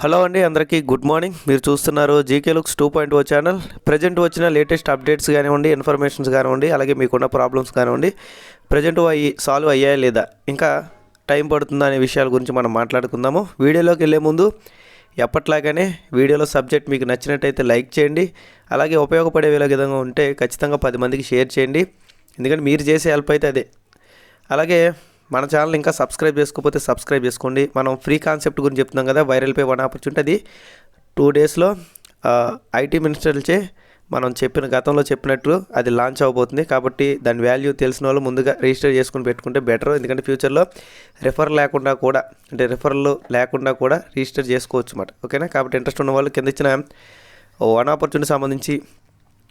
Hello అండి అందరికీ good morning. మీరు చూస్తున్నారు GK looks two point O channel. Present వచ్చిన లేటెస్ట్ అప్డేట్స్ కానివ్వండి ఇన్ఫర్మేషన్స్ కానివ్వండి అలాగే మీకున్న ప్రాబ్లమ్స్ కానివ్వండి ప్రజెంట్ అయ్యి సాల్వ్ అయ్యాయా లేదా ఇంకా టైం పడుతుందా అనే విషయాల గురించి మనం మాట్లాడుకుందాము. వీడియోలోకి వెళ్ళే ముందు ఎప్పట్లాగానే వీడియోలో సబ్జెక్ట్ మీకు నచ్చినట్టయితే లైక్ చేయండి అలాగే ఉపయోగపడే విధంగా ఉంటే ఖచ్చితంగా పది మందికి షేర్ చేయండి. ఎందుకంటే మీరు చేసే హెల్ప్ అయితే అదే. అలాగే మన ఛానల్ ఇంకా సబ్స్క్రైబ్ చేసుకోకపోతే సబ్స్క్రైబ్ చేసుకోండి. మనం ఫ్రీ కాన్సెప్ట్ గురించి చెప్తున్నాం కదా వైరల్ పే వన్ ఆపర్చునిటీ అది టూ డేస్లో ఐటీ మినిస్టర్లచే మనం చెప్పిన గతంలో చెప్పినట్లు అది లాంచ్ అవబోతుంది. కాబట్టి దాని వాల్యూ తెలిసిన వాళ్ళు ముందుగా రిజిస్టర్ చేసుకుని పెట్టుకుంటే బెటర్ ఎందుకంటే ఫ్యూచర్లో రిఫర్ లేకుండా కూడా అంటే రిఫర్లు లేకుండా కూడా రిజిస్టర్ చేసుకోవచ్చు అన్నమాట. ఓకేనా కాబట్టి ఇంట్రెస్ట్ ఉన్న వాళ్ళు కింద ఇచ్చిన వన్ ఆపర్చునిటీ సంబంధించి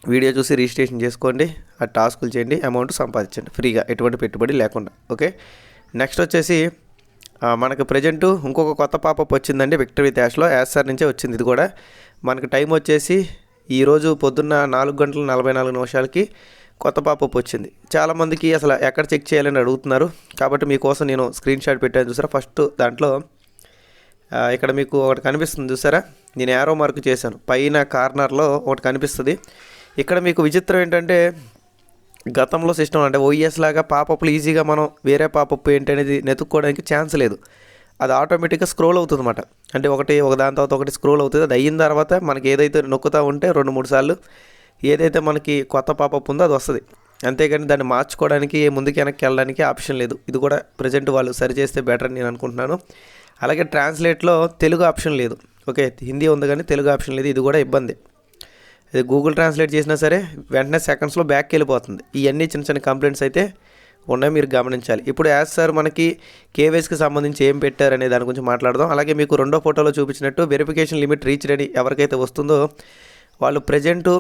వీడియో చూసి రిజిస్ట్రేషన్ చేసుకోండి ఆ టాస్కులు చేయండి అమౌంట్ సంపాదించండి ఫ్రీగా ఎటువంటి పెట్టుబడి లేకుండా ఓకే? నెక్స్ట్ వచ్చేసి మనకు ప్రజెంట్ ఇంకొక కొత్త పాపప్ వచ్చిందండి విక్టరీ డాష్లో యాస్ఆర్ నుంచే వచ్చింది ఇది కూడా. మనకు టైం వచ్చేసి ఈరోజు పొద్దున్న నాలుగు గంటల నలభై నాలుగు నిమిషాలకి కొత్త పాపప్ వచ్చింది. చాలామందికి అసలు ఎక్కడ చెక్ చేయాలని అడుగుతున్నారు కాబట్టి మీకోసం నేను స్క్రీన్ షాట్ పెట్టాను చూసారా? ఫస్ట్ దాంట్లో ఇక్కడ మీకు ఒకటి కనిపిస్తుంది చూసారా? నేను యారో మార్క్ చేశాను పైన కార్నర్లో ఒకటి కనిపిస్తుంది. ఇక్కడ మీకు విచిత్రం ఏంటంటే గతంలో సిస్టమ్ అంటే ఓఈఎస్ లాగా పాపప్లు ఈజీగా మనం వేరే పాపప్ ఏంటి అనేది నెతుక్కోవడానికి ఛాన్స్ లేదు. అది ఆటోమేటిక్గా స్క్రోల్ అవుతుంది అనమాట అంటే ఒకటి ఒక దాని తర్వాత ఒకటి స్క్రోల్ అవుతుంది. అది అయిన తర్వాత మనకి ఏదైతే నొక్కుతూ ఉంటే రెండు మూడు సార్లు ఏదైతే మనకి కొత్త పాపప్ ఉందో అది వస్తుంది. అంతేగాని దాన్ని మార్చుకోవడానికి ముందుకు వెనక్కి వెళ్ళడానికి ఆప్షన్ లేదు. ఇది కూడా ప్రజెంట్ వాళ్ళు సరి చేస్తే బెటర్ అని నేను అనుకుంటున్నాను. అలాగే ట్రాన్స్లేట్లో తెలుగు ఆప్షన్ లేదు. ఓకే హిందీ ఉంది కానీ తెలుగు ఆప్షన్ లేదు. ఇది కూడా ఇబ్బంది. ఇది గూగుల్ ట్రాన్స్లేట్ చేసినా సరే వెంటనే సెకండ్స్లో బ్యాక్ వెళ్ళిపోతుంది. ఇవన్నీ చిన్న చిన్న కంప్లైంట్స్ అయితే ఉన్నాయి మీరు గమనించాలి. ఇప్పుడు యాజ్ సార్ మనకి కేవైసీకి సంబంధించి ఏం పెట్టారనే దాని గురించి మాట్లాడదాం. అలాగే మీకు రెండో ఫోటోలో చూపించినట్టు వెరిఫికేషన్ లిమిట్ రీచ్ అని ఎవరికైతే వస్తుందో వాళ్ళు ప్రజెంటు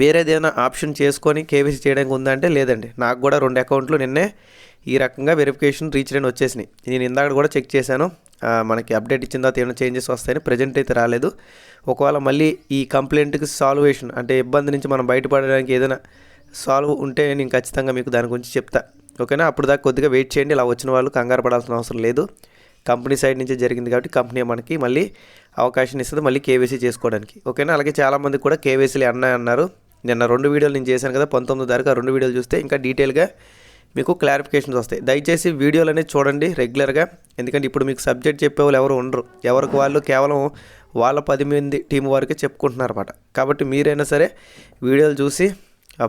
వేరేదేదైనా ఆప్షన్ చేసుకొని కేవైసీ చేయడానికి ఉందా అంటే లేదండి. నాకు కూడా రెండు అకౌంట్లు నిన్నే ఈ రకంగా వెరిఫికేషన్ రీచ్ అని వచ్చేసినాయి. నేను ఇందాక కూడా చెక్ చేశాను. మనకి అప్డేట్ ఇచ్చిన తర్వాత ఏమైనా చేంజెస్ వస్తాయని ప్రజెంట్ అయితే రాలేదు. ఒకవేళ మళ్ళీ ఈ కంప్లైంట్కి సాల్వేషన్ అంటే ఇబ్బంది నుంచి మనం బయటపడడానికి ఏదైనా సాల్వ్ ఉంటే నేను ఖచ్చితంగా మీకు దాని గురించి చెప్తా. ఓకేనా? అప్పుడు దాకా కొద్దిగా వెయిట్ చేయండి. ఇలా వచ్చిన వాళ్ళు కంగారు పడాల్సిన అవసరం లేదు. కంపెనీ సైడ్ నుంచే జరిగింది కాబట్టి కంపెనీ మనకి మళ్ళీ అవకాశం ఇస్తుంది మళ్ళీ కేవైసీ చేసుకోవడానికి. ఓకేనా? అలాగే చాలామంది కూడా కేవైసీలు అన్నాయి అన్నారు నిన్న రెండు వీడియోలు నేను చేశాను కదా పంతొమ్మిది తారీఖు ఆ రెండు వీడియోలు చూస్తే ఇంకా డీటెయిల్గా మీకు క్లారిఫికేషన్స్ వస్తాయి. దయచేసి వీడియోలు అనేది చూడండి రెగ్యులర్గా ఎందుకంటే ఇప్పుడు మీకు సబ్జెక్ట్ చెప్పే వాళ్ళు ఎవరు ఉండరు. ఎవరికి వాళ్ళు కేవలం వాళ్ళ పది మంది టీం వరకే చెప్పుకుంటున్నారు అనమాట కాబట్టి మీరైనా సరే వీడియోలు చూసి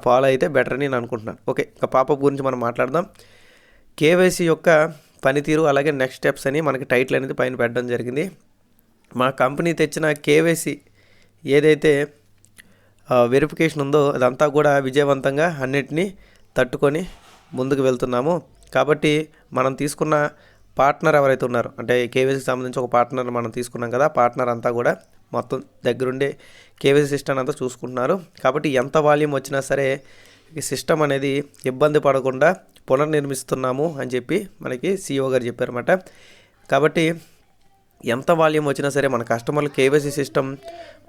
ఫాలో అయితే బెటర్ అని నేను అనుకుంటున్నాను. ఓకే ఇంకా పాపప్ గురించి మనం మాట్లాడదాం. కేవైసీ యొక్క పనితీరు అలాగే నెక్స్ట్ స్టెప్స్ అని మనకి టైటిల్ అనేది పైన పెట్టడం జరిగింది. మా కంపెనీ తెచ్చిన కేవైసీ ఏదైతే వెరిఫికేషన్ ఉందో అదంతా కూడా విజయవంతంగా అన్నిటినీ తట్టుకొని ముందుకు వెళ్తున్నాము. కాబట్టి మనం తీసుకున్న పార్ట్నర్ ఎవరైతే ఉన్నారో అంటే కేవీసీకి సంబంధించి ఒక పార్ట్నర్ మనం తీసుకున్నాం కదా పార్ట్నర్ అంతా కూడా మొత్తం దగ్గరుండే కేవైసీ సిస్టమ్ అంతా చూసుకుంటున్నారు. కాబట్టి ఎంత వాల్యూమ్ వచ్చినా సరే ఈ సిస్టమ్ అనేది ఇబ్బంది పడకుండా పునర్నిర్మిస్తున్నాము అని చెప్పి మనకి సిఇఓ గారు చెప్పారన్నమాట. కాబట్టి ఎంత వాల్యూమ్ వచ్చినా సరే మన కస్టమర్లు కేవైసీ సిస్టమ్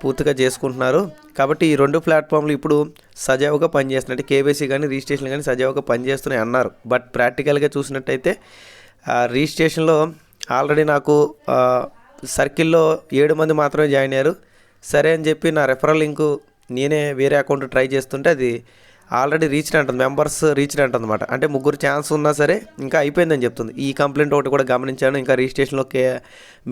పూర్తిగా చేసుకుంటున్నారు. కాబట్టి ఈ రెండు ప్లాట్ఫామ్లు ఇప్పుడు సజావుగా పనిచేస్తున్నాయి. అంటే కేవైసీ కానీ రిజిస్ట్రేషన్ కానీ సజావుగా పనిచేస్తున్నాయి అన్నారు. బట్ ప్రాక్టికల్గా చూసినట్టయితే ఆ, రిజిస్ట్రేషన్లో ఆల్రెడీ నాకు సర్కిల్లో ఏడు మంది మాత్రమే జాయిన్ అయ్యారు. సరే అని చెప్పి నా రెఫరల్ లింకు నేనే వేరే అకౌంట్ ట్రై చేస్తుంటే అది ఆల్రెడీ రీచ్డ్ అంటుంది మెంబర్స్ రీచ్డ్ అంటుందన్నమాట. అంటే ముగ్గురు ఛాన్స్ ఉన్నా సరే ఇంకా అయిపోయిందని చెప్తుంది. ఈ కంప్లైంట్ ఒకటి కూడా గమనించాను ఇంకా రిజిస్ట్రేషన్లో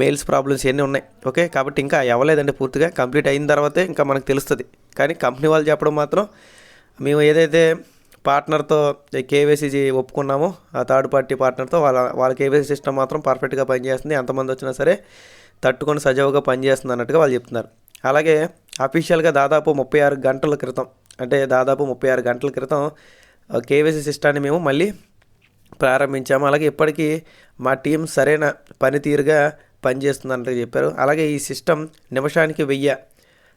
మెయిల్స్ ప్రాబ్లమ్స్ ఎన్ని ఉన్నాయి. ఓకే కాబట్టి ఇంకా అవ్వలేదండి పూర్తిగా. కంప్లీట్ అయిన తర్వాతే ఇంకా మనకు తెలుస్తుంది. కానీ కంపెనీ వాళ్ళు చెప్పడం మాత్రం మేము ఏదైతే పార్ట్నర్తో కేవైసీ ఒప్పుకున్నామో ఆ థర్డ్ పార్టీ పార్ట్నర్తో వాళ్ళ వాళ్ళ కేవైసీ సిస్టమ్ మాత్రం పర్ఫెక్ట్గా పనిచేస్తుంది. ఎంతమంది వచ్చినా సరే తట్టుకొని సజావుగా పనిచేస్తుంది అన్నట్టుగా వాళ్ళు చెప్తున్నారు. అలాగే అఫీషియల్గా దాదాపు ముప్పై ఆరు గంటల క్రితం అంటే దాదాపు ముప్పై ఆరు గంటల క్రితం కేవైసీ సిస్టాన్ని మేము మళ్ళీ ప్రారంభించాము. అలాగే ఇప్పటికీ మా టీం సరైన పనితీరుగా పనిచేస్తుందంటే చెప్పారు. అలాగే ఈ సిస్టమ్ నిమిషానికి వెయ్యి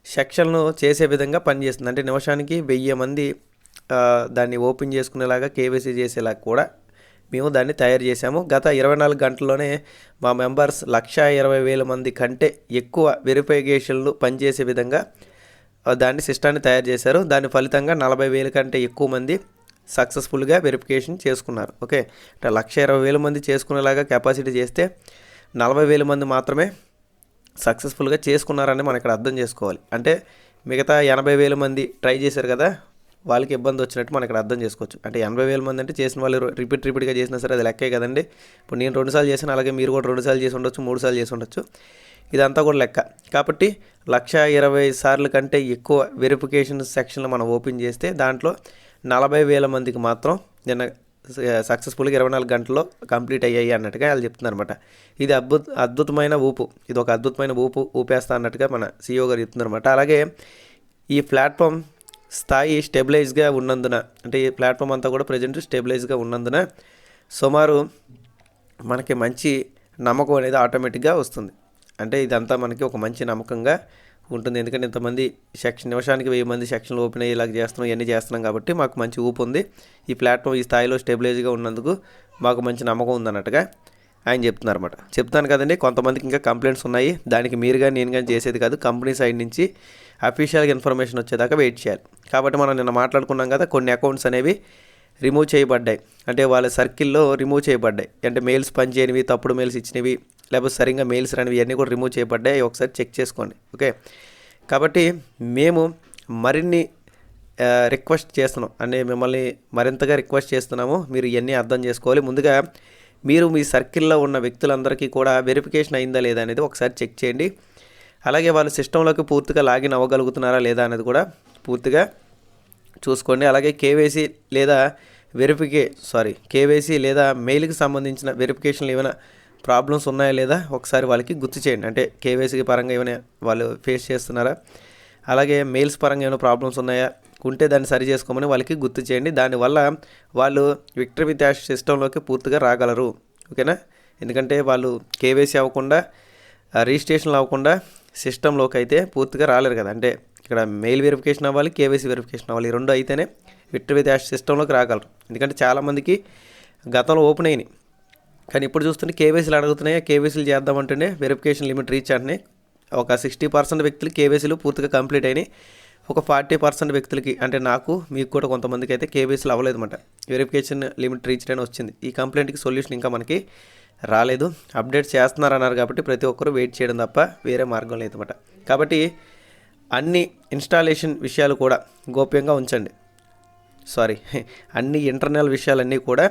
సెక్షన్లు చేసే విధంగా పనిచేస్తుంది. అంటే నిమిషానికి వెయ్యి మంది దాన్ని ఓపెన్ చేసుకునేలాగా కేవైసీ చేసేలాగా కూడా మేము దాన్ని తయారు చేశాము. గత ఇరవై నాలుగు గంటల్లోనే మా మెంబర్స్ లక్ష ఇరవై వేల మంది కంటే ఎక్కువ వెరిఫికేషన్లు పనిచేసే విధంగా దాన్ని సిస్టాన్ని తయారు చేశారు. దాని ఫలితంగా నలభై వేల కంటే ఎక్కువ మంది సక్సెస్ఫుల్గా వెరిఫికేషన్ చేసుకున్నారు. ఓకే? అంటే లక్ష ఇరవై వేల మంది చేసుకునేలాగా కెపాసిటీ చేస్తే నలభై వేల మంది మాత్రమే సక్సెస్ఫుల్గా చేసుకున్నారని మనం ఇక్కడ అర్థం చేసుకోవాలి. అంటే మిగతా ఎనభై వేల మంది ట్రై చేశారు కదా వాళ్ళకి ఇబ్బంది వచ్చినట్టు మనం ఇక్కడ అర్థం చేసుకోవచ్చు. అంటే ఎనభై వేల మంది అంటే చేసిన వాళ్ళు రిపీట్ రిపీట్గా చేసినా సరే అది లెక్కే కదండి. ఇప్పుడు నేను రెండుసార్లు చేశాను అలాగే మీరు కూడా రెండుసార్లు చేసి ఉండొచ్చు మూడు సార్లు చేసి ఉండొచ్చు. ఇదంతా కూడా లెక్క. కాబట్టి లక్ష ఇరవై సార్లు కంటే ఎక్కువ వెరిఫికేషన్ సెక్షన్లు మనం ఓపెన్ చేస్తే దాంట్లో నలభై వేల మందికి మాత్రం నిన్న సక్సెస్ఫుల్గా ఇరవై నాలుగు గంటల్లో కంప్లీట్ అయ్యాయి అన్నట్టుగా వాళ్ళు చెప్తున్నారనమాట ఇది అద్భుత అద్భుతమైన ఊపు. ఇది ఒక అద్భుతమైన ఊపు ఊపేస్తా అన్నట్టుగా మన సీఈఓ గారు చెప్తున్నారు అనమాట అలాగే ఈ ప్లాట్ఫామ్ స్థాయి స్టెబిలైజ్గా ఉన్నందున అంటే ఈ ప్లాట్ఫామ్ అంతా కూడా ప్రజెంట్ స్టెబిలైజ్గా ఉన్నందున సుమారు మనకి మంచి నమ్మకం అనేది ఆటోమేటిక్గా వస్తుంది. అంటే ఇదంతా మనకి ఒక మంచి నమ్మకంగా ఉంటుంది. ఎందుకంటే ఇంతమంది సెక్షన్ నిమిషానికి వెయ్యి మంది సెక్షన్లు ఓపెన్ అయ్యేలాగా చేస్తున్నాం ఇవన్నీ చేస్తున్నాం కాబట్టి మాకు మంచి ఊపు ఉంది. ఈ ప్లాట్ఫామ్ ఈ స్థాయిలో స్టెబిలైజ్గా ఉన్నందుకు మాకు మంచి నమ్మకం ఉందన్నట్టుగా ఆయన చెప్తున్నారు అనమాట చెప్తాను కదండి కొంతమందికి ఇంకా కంప్లైంట్స్ ఉన్నాయి. దానికి మీరు కానీ నేను కానీ చేసేది కాదు. కంపెనీ సైడ్ నుంచి అఫీషియల్గా ఇన్ఫర్మేషన్ వచ్చేదాకా వెయిట్ చేయాలి. కాబట్టి మనం నిన్న మాట్లాడుకున్నాం కదా కొన్ని అకౌంట్స్ అనేవి రిమూవ్ చేయబడ్డాయి. అంటే వాళ్ళ సర్కిల్లో రిమూవ్ చేయబడ్డాయి. అంటే మెయిల్స్ పనిచేయనివి తప్పుడు మెయిల్స్ ఇచ్చినవి లేకపోతే సరిగ్గా మెయిల్స్ రానివి ఇవన్నీ కూడా రిమూవ్ చేయబడ్డాయి. ఒకసారి చెక్ చేసుకోండి. ఓకే? కాబట్టి మేము మరిన్ని రిక్వెస్ట్ చేస్తున్నాం. అంటే మిమ్మల్ని మరింతగా రిక్వెస్ట్ చేస్తున్నాము. మీరు ఇవన్నీ అర్థం చేసుకోవాలి. ముందుగా మీరు మీ సర్కిల్లో ఉన్న వ్యక్తులందరికీ కూడా వెరిఫికేషన్ అయిందా లేదా అనేది ఒకసారి చెక్ చేయండి. అలాగే వాళ్ళ సిస్టంలోకి పూర్తిగా లాగిన్ అవ్వగలుగుతున్నారా లేదా అనేది కూడా పూర్తిగా చూసుకోండి. అలాగే కేవైసీ లేదా వెరిఫికే సారీ కేవైసీ లేదా మెయిల్కి సంబంధించిన వెరిఫికేషన్లు ఏమైనా ప్రాబ్లమ్స్ ఉన్నాయా లేదా ఒకసారి వాళ్ళకి గుర్తు చేయండి. అంటే కేవైసీ పరంగా ఏమైనా వాళ్ళు ఫేస్ చేస్తున్నారా? అలాగే మెయిల్స్ పరంగా ఏమైనా ప్రాబ్లమ్స్ ఉన్నాయా? ఉంటే దాన్ని సరి చేసుకోమని వాళ్ళకి గుర్తు చేయండి. దానివల్ల వాళ్ళు విక్టరీ విత్ యాష్ సిస్టంలోకి పూర్తిగా రాగలరు. ఓకేనా? ఎందుకంటే వాళ్ళు కేవైసీ అవ్వకుండా రిజిస్ట్రేషన్లు అవ్వకుండా సిస్టంలోకి అయితే పూర్తిగా రాలేరు కదా. అంటే ఇక్కడ మెయిల్ వెరిఫికేషన్ అవ్వాలి కేవైసీ వెరిఫికేషన్ అవ్వాలి. ఈ రెండు అయితేనే విక్టరీ విత్ యాష్ సిస్టంలోకి రాగలరు. ఎందుకంటే చాలామందికి గతంలో ఓపెన్ అయినాయి. కానీ ఇప్పుడు చూస్తుంటే కేవైసీలు అడుగుతున్నాయి? కేవైసీలు చేద్దామంటేనే వెరిఫికేషన్ లిమిట్ రీచ్ అంటే ఒక సిక్స్టీ పర్సెంట్ వ్యక్తులు కేవైసీలు పూర్తిగా కంప్లీట్ అయినాయి. ఒక ఫార్టీ పర్సెంట్ వ్యక్తులకి అంటే నాకు మీకు కూడా కొంతమందికి అయితే కేవైసీలు అవ్వలేదన్నమాట. వెరిఫికేషన్ లిమిట్ రీచ్ అని వచ్చింది. ఈ కంప్లైంట్కి సొల్యూషన్ ఇంకా మనకి రాలేదు. అప్డేట్ చేస్తున్నారన్నారు కాబట్టి ప్రతి ఒక్కరూ వెయిట్ చేయడం తప్ప వేరే మార్గం లేదన్నమాట. కాబట్టి అన్ని ఇన్స్టాలేషన్ విషయాలు కూడా గోప్యంగా ఉంచండి. సారీ అన్ని ఇంటర్నల్ విషయాలన్నీ కూడా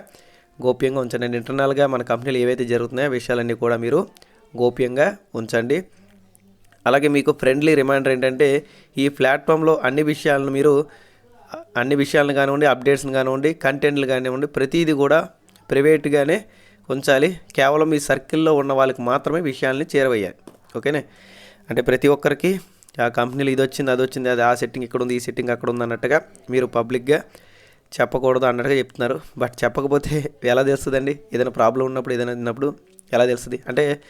గోప్యంగా ఉంచండి. అండ్ ఇంటర్నల్గా మన కంపెనీలు ఏవైతే జరుగుతున్నాయో విషయాలన్నీ కూడా మీరు గోప్యంగా ఉంచండి. అలాగే మీకు ఫ్రెండ్లీ రిమైండర్ ఏంటంటే ఈ ప్లాట్ఫామ్లో అన్ని విషయాలను మీరు అన్ని విషయాలను కానివ్వండి అప్డేట్స్ని కానివ్వండి కంటెంట్లు కానివ్వండి ప్రతిదీ కూడా ప్రైవేట్గానే ఉంచాలి. కేవలం మీ సర్కిల్లో ఉన్న వాళ్ళకి మాత్రమే విషయాల్ని చేరవయ్యాలి ఓకేనే? అంటే ప్రతి ఒక్కరికి ఆ కంపెనీలో ఇది వచ్చింది అది వచ్చింది అది ఆ సెట్టింగ్ ఇక్కడ ఉంది ఈ సెట్టింగ్ అక్కడ ఉంది అన్నట్టుగా మీరు పబ్లిక్గా చెప్పకూడదు అన్నట్టుగా చెప్తున్నారు. బట్ చెప్పకపోతే ఎలా తెలుస్తుందండి? ఏదైనా ప్రాబ్లం ఉన్నప్పుడు ఏదైనా ఉన్నప్పుడు ఎలా తెలుస్తుంది? అంటే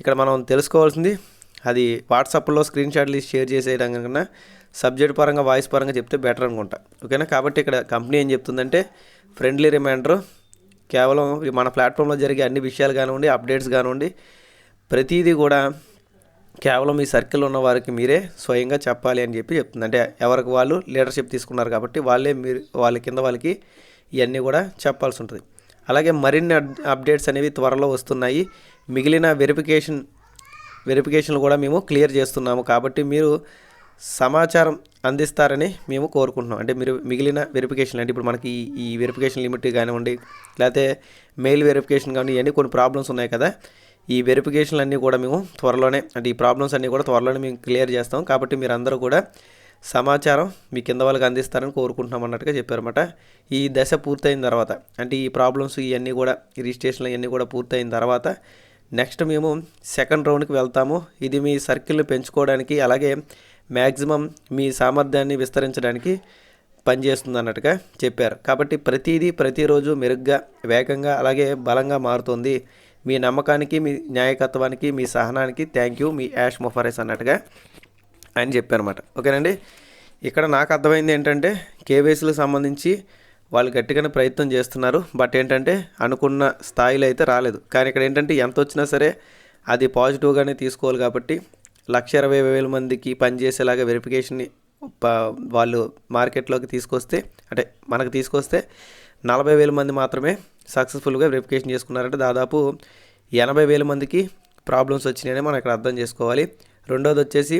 ఇక్కడ మనం తెలుసుకోవాల్సింది అది వాట్సాప్లో స్క్రీన్ షాట్లు షేర్ చేసేయడం కన్నా సబ్జెక్ట్ పరంగా వాయిస్ పరంగా చెప్తే బెటర్ అనుకుంటా. ఓకేనా? కాబట్టి ఇక్కడ కంపెనీ ఏం చెప్తుందంటే ఫ్రెండ్లీ రిమైండర్ కేవలం మన ప్లాట్ఫామ్లో జరిగే అన్ని విషయాలు కానివ్వండి అప్డేట్స్ కానివ్వండి ప్రతిదీ కూడా కేవలం ఈ సర్కిల్ ఉన్న వారికి మీరే స్వయంగా చెప్పాలి అని చెప్పి చెప్తుంది. అంటే ఎవరికి వాళ్ళు లీడర్షిప్ తీసుకున్నారు కాబట్టి వాళ్ళే మీరు వాళ్ళ కింద వాళ్ళకి ఇవన్నీ కూడా చెప్పాల్సి ఉంటుంది. అలాగే మరిన్ని అప్- అప్డేట్స్ అనేవి త్వరలో వస్తున్నాయి. మిగిలిన వెరిఫికేషన్ వెరిఫికేషన్లు కూడా మేము క్లియర్ చేస్తున్నాము. కాబట్టి మీరు సమాచారం అందిస్తారని మేము కోరుకుంటున్నాం. అంటే మీరు మిగిలిన వెరిఫికేషన్ అంటే ఇప్పుడు మనకి ఈ- వెరిఫికేషన్ లిమిట్ కానివ్వండి లేకపోతే మెయిల్ వెరిఫికేషన్ కానీ ఇవన్నీ కొన్ని ప్రాబ్లమ్స్ ఉన్నాయి కదా. ఈ వెరిఫికేషన్లు అన్నీ కూడా మేము త్వరలోనే అంటే ఈ ప్రాబ్లమ్స్ అన్నీ కూడా త్వరలోనే మేము క్లియర్ చేస్తాం. కాబట్టి మీరు అందరూ కూడా సమాచారం మీ కింద వాళ్ళకి అందిస్తారని కోరుకుంటున్నాం అన్నట్టుగా చెప్పారన్నమాట. ఈ దశ పూర్తయిన తర్వాత అంటే ఈ ప్రాబ్లమ్స్ ఇవన్నీ కూడా రిజిస్ట్రేషన్లు ఇవన్నీ కూడా పూర్తయిన తర్వాత నెక్స్ట్ మేము సెకండ్ రౌండ్కి వెళ్తాము. ఇది మీ సర్కిల్ని పెంచుకోవడానికి అలాగే మ్యాక్సిమం మీ సామర్థ్యాన్ని విస్తరించడానికి పనిచేస్తుంది అన్నట్టుగా చెప్పారు. కాబట్టి ప్రతిదీ ప్రతిరోజు మెరుగ్గా వేగంగా అలాగే బలంగా మారుతుంది. మీ నమ్మకానికి మీ న్యాయకత్వానికి మీ సహనానికి థ్యాంక్ యూ మీ యాష్ మొఫారెస్ అన్నట్టుగా అని చెప్పారన్నమాట. ఓకేనండి? ఇక్కడ నాకు అర్థమైంది ఏంటంటే కేవైసీలకు సంబంధించి వాళ్ళు గట్టిగానే ప్రయత్నం చేస్తున్నారు. బట్ ఏంటంటే అనుకున్న స్థాయిలో అయితే రాలేదు. కానీ ఇక్కడ ఏంటంటే ఎంత వచ్చినా సరే అది పాజిటివ్గానే తీసుకోవాలి కాబట్టి లక్ష ఇరవై వేల మందికి పనిచేసేలాగా వెరిఫికేషన్ని వాళ్ళు మార్కెట్లోకి తీసుకొస్తే అంటే మనకు తీసుకొస్తే నలభై వేల మంది మాత్రమే సక్సెస్ఫుల్గా వెరిఫికేషన్ చేసుకున్నారంటే దాదాపు ఎనభై వేల మందికి ప్రాబ్లమ్స్ వచ్చినాయని మనం ఇక్కడ అర్థం చేసుకోవాలి. రెండోది వచ్చేసి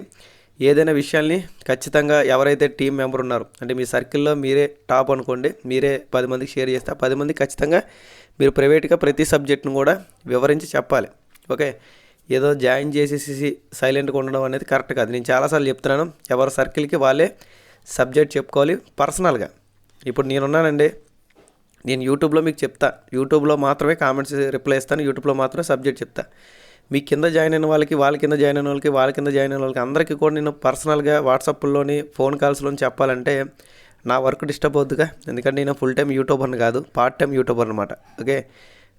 ఏదైనా విషయాల్ని ఖచ్చితంగా ఎవరైతే టీం మెంబర్ ఉన్నారో అంటే మీ సర్కిల్లో మీరే టాప్ అనుకోండి మీరే పది మందికి షేర్ చేస్తే పది మంది ఖచ్చితంగా మీరు ప్రైవేట్గా ప్రతి సబ్జెక్ట్ను కూడా వివరించి చెప్పాలి. ఓకే? ఏదో జాయిన్ చేసేసి సైలెంట్గా ఉండడం అనేది కరెక్ట్ కాదు. నేను చాలాసార్లు చెప్తున్నాను ఎవరి సర్కిల్కి వాళ్ళే సబ్జెక్ట్ చెప్పుకోవాలి పర్సనల్గా. ఇప్పుడు నేనున్నానండి నేను యూట్యూబ్లో మీకు చెప్తా. యూట్యూబ్లో మాత్రమే కామెంట్స్ రిప్లై ఇస్తాను యూట్యూబ్లో మాత్రమే సబ్జెక్ట్ చెప్తా. మీ కింద జాయిన్ అయిన వాళ్ళకి వాళ్ళ కింద జాయిన్ అయిన వాళ్ళకి వాళ్ళ కింద జాయిన్ అయిన వాళ్ళకి అందరికీ కూడా నేను పర్సనల్గా వాట్సాప్లోని ఫోన్ కాల్స్లోని చెప్పాలంటే నా వర్క్ డిస్టర్బ్ అవుతుందిగా ఎందుకంటే నేను ఫుల్ టైం యూట్యూబర్ని కాదు పార్ట్ టైం యూట్యూబర్ అనమాట ఓకే?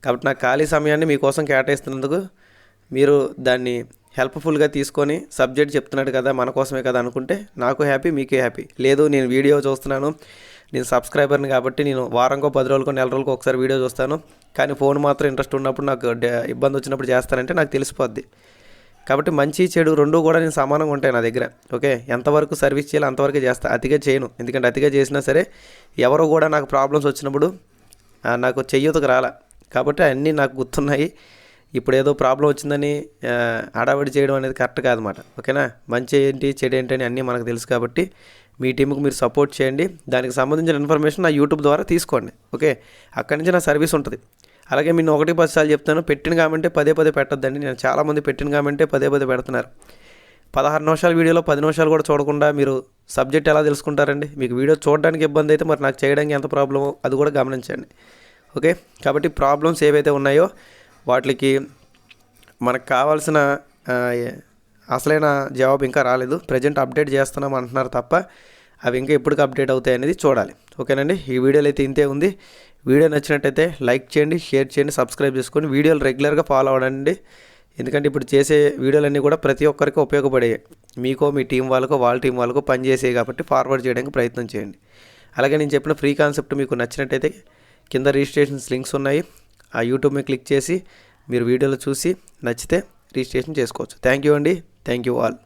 కాబట్టి నా ఖాళీ సమయాన్ని మీకోసం కేటాయిస్తున్నందుకు మీరు దాన్ని హెల్ప్ఫుల్గా తీసుకొని సబ్జెక్ట్ చెప్తున్నాడు కదా మన కోసమే కదా అనుకుంటే నాకు హ్యాపీ మీకే హ్యాపీ. లేదు నేను వీడియో చూస్తున్నాను. నేను సబ్స్క్రైబర్ని కాబట్టి నేను వారంకో పది రోజులకో నెల రోజులకో ఒకసారి వీడియో చూస్తాను. కానీ ఫోన్ మాత్రం ఇంట్రెస్ట్ ఉన్నప్పుడు నాకు ఇబ్బంది వచ్చినప్పుడు చేస్తానంటే నాకు తెలిసిపోద్ది. కాబట్టి మంచి చెడు రెండు కూడా నేను సమానంగా ఉంటాయి నా దగ్గర. ఓకే? ఎంతవరకు సర్వీస్ చేయాలో అంతవరకు చేస్తా. అతిగా చేయను. ఎందుకంటే అతిగా చేసినా సరే ఎవరు కూడా నాకు ప్రాబ్లమ్స్ వచ్చినప్పుడు నాకు చెయ్యతకు రాలా. కాబట్టి అన్నీ నాకు గుర్తున్నాయి. ఇప్పుడు ఏదో ప్రాబ్లం వచ్చిందని హడావిడి చేయడం అనేది కరెక్ట్ కాదన్నమాట. ఓకేనా? మంచి ఏంటి చెడు ఏంటి అని అన్నీ మనకు తెలుసు కాబట్టి మీ టీంకు మీరు సపోర్ట్ చేయండి. దానికి సంబంధించిన ఇన్ఫర్మేషన్ నా యూట్యూబ్ ద్వారా తీసుకోండి. ఓకే? అక్కడి నుంచి నా సర్వీస్ ఉంటుంది. అలాగే నేను ఒకటి పది సార్లు చెప్తాను. పెట్టిన కామెంటే పదే పదే పెట్టొద్దండి. నేను చాలామంది పెట్టిన కామెంటే పదే పదే పెడుతున్నారు. పదహారు నిమిషాల వీడియోలో పది నిమిషాలు కూడా చూడకుండా మీరు సబ్జెక్ట్ ఎలా తెలుసుకుంటారండి? మీకు వీడియో చూడడానికి ఇబ్బంది అయితే మరి నాకు చేయడానికి ఎంత ప్రాబ్లమో అది కూడా గమనించండి. ఓకే? కాబట్టి ప్రాబ్లమ్స్ ఏవైతే ఉన్నాయో వాటికి మనకు కావాల్సిన అసలైన జవాబు ఇంకా రాలేదు. ప్రజెంట్ అప్డేట్ చేస్తున్నాం అంటున్నారు తప్ప అవి ఇంకా ఎప్పటికి అప్డేట్ అవుతాయి అనేది చూడాలి. ఓకేనండి? ఈ వీడియోలో అయితే ఇంతే ఉంది. వీడియో నచ్చినట్టయితే లైక్ చేయండి షేర్ చేయండి సబ్స్క్రైబ్ చేసుకొని వీడియోలు రెగ్యులర్గా ఫాలో అవ్వండి ఎందుకంటే ఇప్పుడు చేసే వీడియోలన్నీ కూడా ప్రతి ఒక్కరికి ఉపయోగపడే మీకో మీ టీం వాళ్ళకో వాళ్ళ టీం వాళ్ళకో పనిచేసేవి కాబట్టి ఫార్వర్డ్ చేయడానికి ప్రయత్నం చేయండి. అలాగే నేను చెప్పిన ఫ్రీ కాన్సెప్ట్ మీకు నచ్చినట్టయితే కింద రిజిస్ట్రేషన్స్ లింక్స్ ఉన్నాయి. ఆ యూట్యూబ్ మీద క్లిక్ చేసి మీరు వీడియోలు చూసి నచ్చితే రిజిస్ట్రేషన్ చేసుకోవచ్చు. థ్యాంక్ యూ అండి. Thank you all.